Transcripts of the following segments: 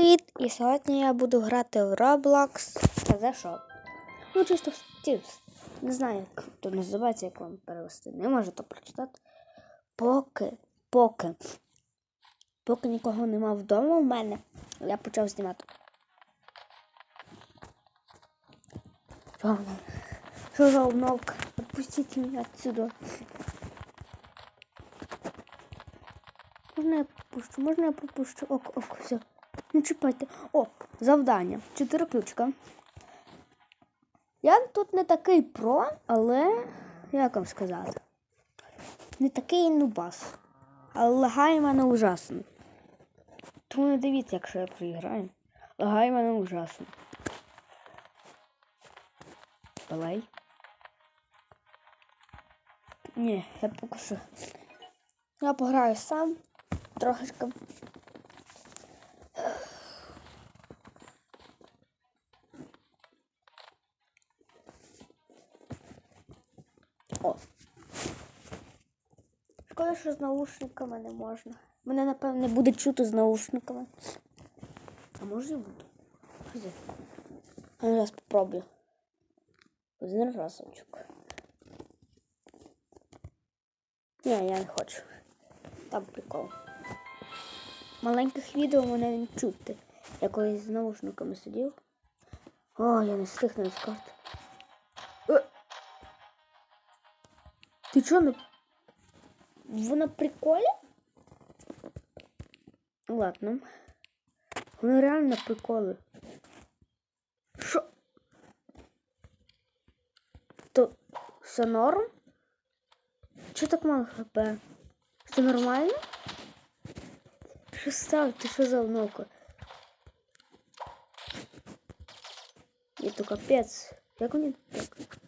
привіт! І сьогодні я буду грати в Roblox. Та за що? Ну, чисто в Steam. Не знаю, як то називається, як вам перевести. Не можу то прочитати. Поки, поки. Поки нікого нема вдома в мене, я почав знімати. Що? Що за обновка? Отпустіть мене отсюда. Можна я пропущу, можна я пропущу. Ок, ок, все. Не чіпайте. О, завдання. Чотири ключика. Я тут не такий про, але як вам сказати? Не такий нубас. Але лагає мене ужасно. Тому не дивіться, якщо я проіграю. Лагає мене ужасно. Плей. Ні, я поки що. Я пограю сам трошечки. Що з наушниками не можна. Мене, напевно, не буде чути з наушниками. А може буде. Ходи. А я зараз попробую. Один разочок. Ні, я не хочу. Там прикол. Маленьких відео мене не чути. Я колись з наушниками сидів. О, я не встиг навіть карти. Е! Ти чого не... Ви на приколі? Ладно. Вони реально на приколи. Що? То все норм? Чого так мало хп? Все нормально? Що став? Ти що за обновка? І то капець. Як вони так?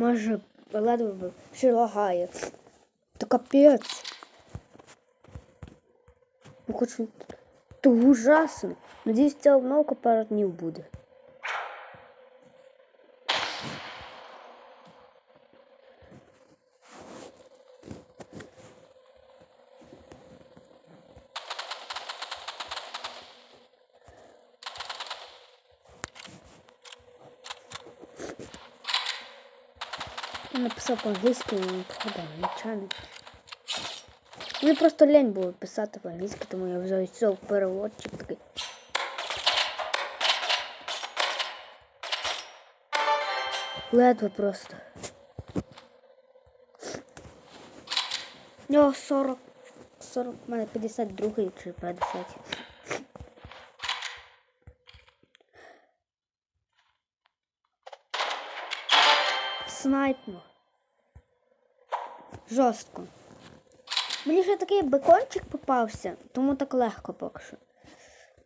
Може, ледве ще лагає. Та капець. Ну хоч то ужасно. Надіюсь, ця обновка пару днів буде. Я написав по-англійськи, не англічани. Мені просто лень було писати по-англійськи, тому я взяв цього переводчик такий. Ледве просто. У нього 40, 40, у мене 52 чи 50. Снайпно. Жорстко. Мені ще такий бекончик попався, тому так легко поки що.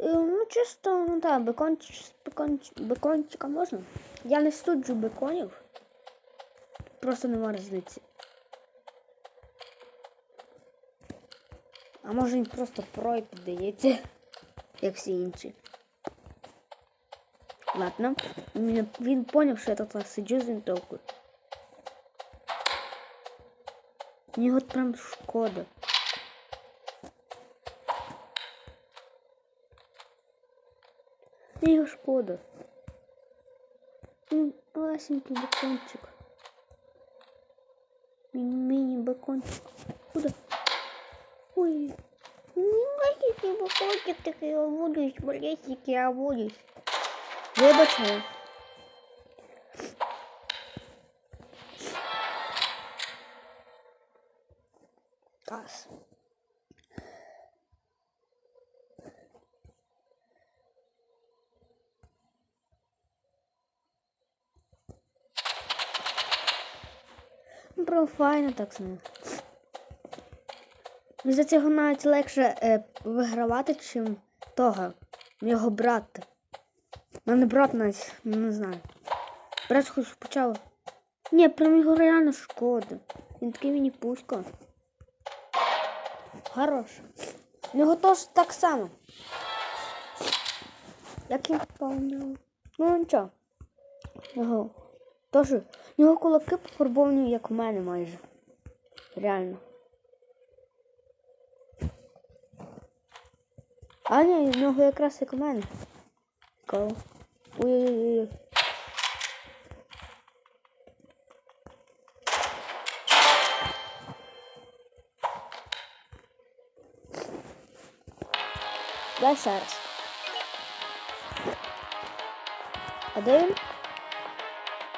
Е, Ну, чисто, ну так, бекончик, бекончик, бекончика можна. Я не суджу беконів. Просто нема різниці. А може він просто про і піддається, як всі інші. Ладно. Він, він поняв, що я тут сиджу з винтовкою. Мені от прям шкода. Мені його шкода. Він ласенький бекончик. Міні-бекончик. Куда? Ой. Маленький бекончик такий обудусь, малесенький обудусь. Вибачаю. Клас. Ну, прям файно так знаю. За цього навіть легше е, вигравати, чим того. Його брати. У мене брат навіть, ну, не знаю. Брат хоч почав. Ні, прям його реально шкода. Він такий мені пусько. Хорош. Нього теж так само. Як він попав? Ну нічого. Його теж. У нього кулаки пофарбовані, як у мене майже. Реально. А ні, в нього якраз як у мене. Цікаво. Ой-ой-ой. Дай ще раз. А де?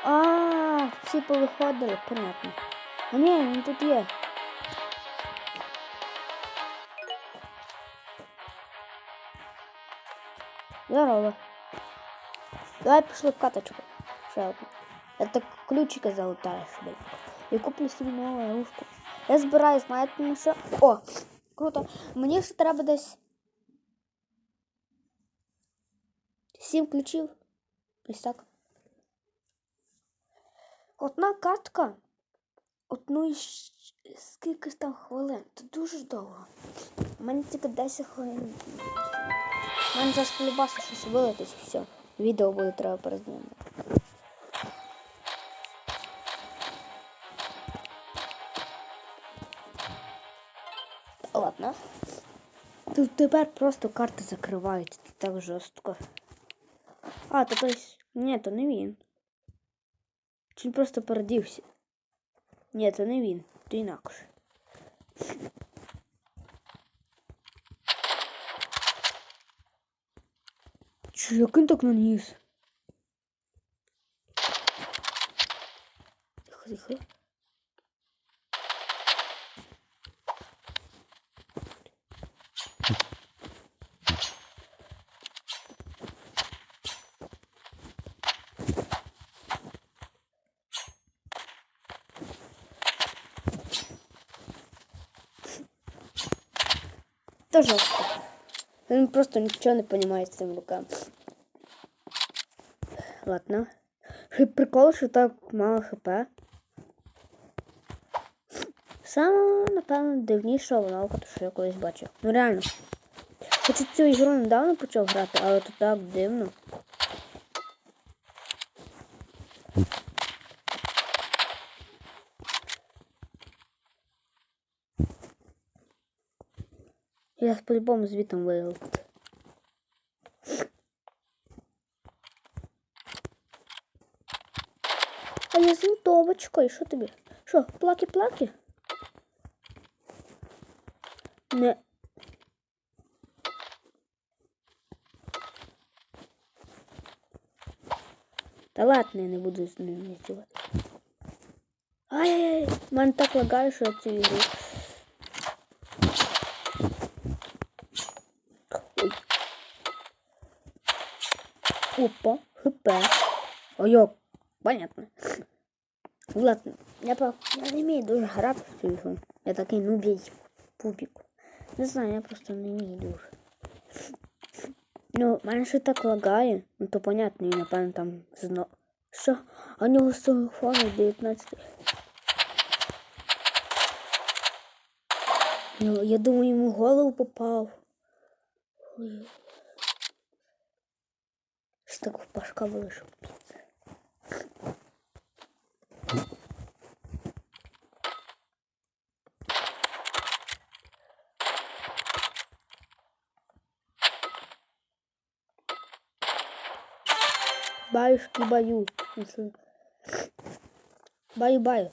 А, всі повиходили, понятно. А ні, він тут є. Здорово. Давай пішли в каточку. Ще одну. Я так ключики залутаю собі. Я куплю собі нову игрушку. Я збираю, знаєте, на що? О, круто. Мені ще треба десь. Сім ключів. Ось так. Одна картка. Одну і щ- скільки ж там хвилин. Це дуже довго. У мене тільки 10 хвилин. У мене зараз полюбаса щось вилетить і все. Відео буде треба перезнімати. Ладно. Тут тепер просто карти закриваються. Так жорстко. А, то той. Ні, то не він. Чи просто передівся? Ні, то не він, то інакше. Чи як він так наніс? Тихо, тихо. То жорстко. Він просто нічого не розуміє з цим. Ладно. Прикол, що так мало хп. Саме, напевно, дивніша лавка, то що я колись бачив. Ну реально. Хоча цю ігру недавно почав грати, але то так дивно. Я по-любому звітом виявив. винтовочкою, що тобі? Що, плаки-плаки? Не. Та ладно, я не буду з ним нічого. Ай-яй-яй, мене так лагає, що я цю ігру. Ой. Опа, хп. Ой, йо, понятно. Ладно, я, я не вмію дуже грати в цю ігру. Я такий нубій пупік. Не знаю, я просто не вмію дуже. Ну, мене ще так лагає, ну то понятно, і напевно там зно. Що? А у нього з телефону 19. Ну, я думаю, йому голову попав. Ой. Що так пашка вийшов. Баюшки баю. Баю баю.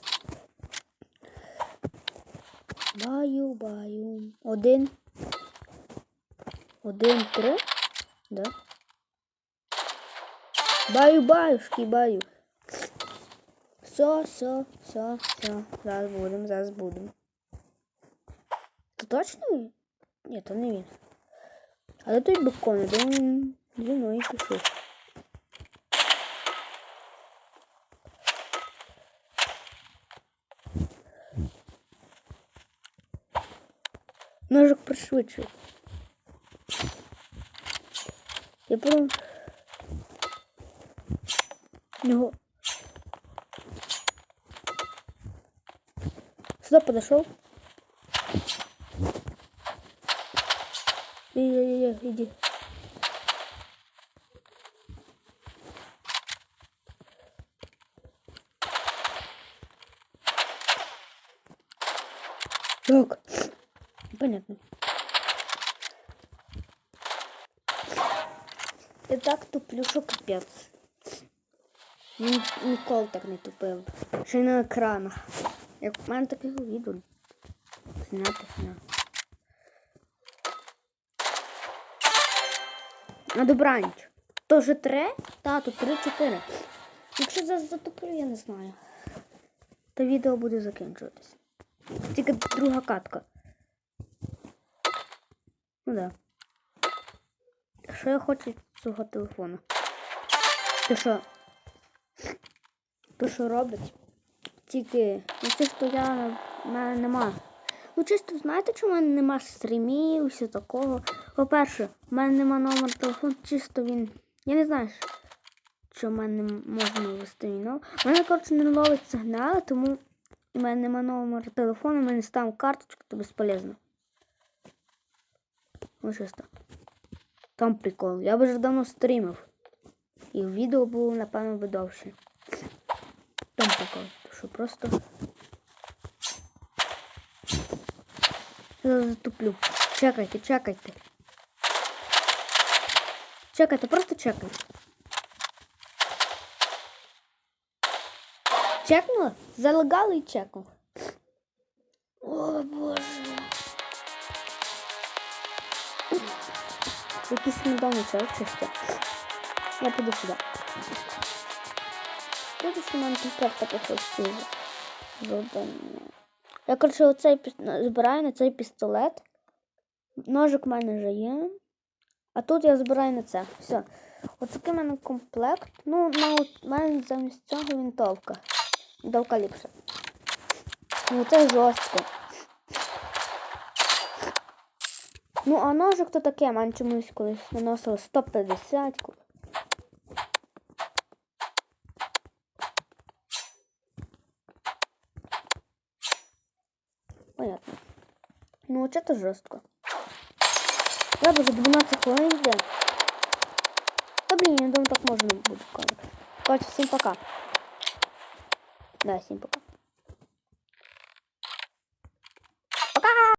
Баю баю. Один. Один, три. Да. Баю баюшки баю. Все, все, все, все. Зараз будемо, зараз будемо. Це точно? Ні, то не він. А де той бекон? Думаю, він зі мною. ножик пришвидшив. Я потім його сюди подошов. Є-є-є, іди. Понятно. Я так туплю, що капець. Ні, так не тупив. Ще на екранах. Як в мене таких відео. Зняти зняти. На добраніч. То вже три? Та, тут три-чотири. Якщо зараз затуплю, я не знаю. То відео буде закінчуватись. Тільки друга катка. Ну да. Що я хочу цього телефону? То що? То що робить? Тільки ну чисто я в мене нема. Ну чисто знаєте, чому в мене нема стрімів, все такого. По-перше, в мене нема номер телефону, чисто він. Я не знаю, що в мене не можна ввести мій. У мене, коротше, не ловить сигнали, тому у мене нема номер телефону, в мене ставив карточку, то безполезно. Ну чисто. Там прикол. Я б вже давно стрімив. І відео було, напевно, би довше. Там прикол. Що просто. Я затуплю. Чекайте, чекайте. Чекайте, просто чекайте. Чекнула? Залагали і чекнула. О, боже. Якийсь недавно це чисто. Я піду сюди. Буду що нам тут карта попросила. Завдання. Я, коротше, оцей збираю на цей пістолет. Ножик в мене вже є. А тут я збираю на це. Все. Ось такий в мене комплект. Ну, на в мене замість цього вінтовка. Вінтовка ліпше. Ну це жорстко. Ну, а ножик то таке, мене чомусь колись наносило 150. ку- Понятно. Ну, оце то жорстко. Я б вже 12 хвилин йде. Та блін, я думаю, так можна буде. Коротше, всім пока. Да, всім пока.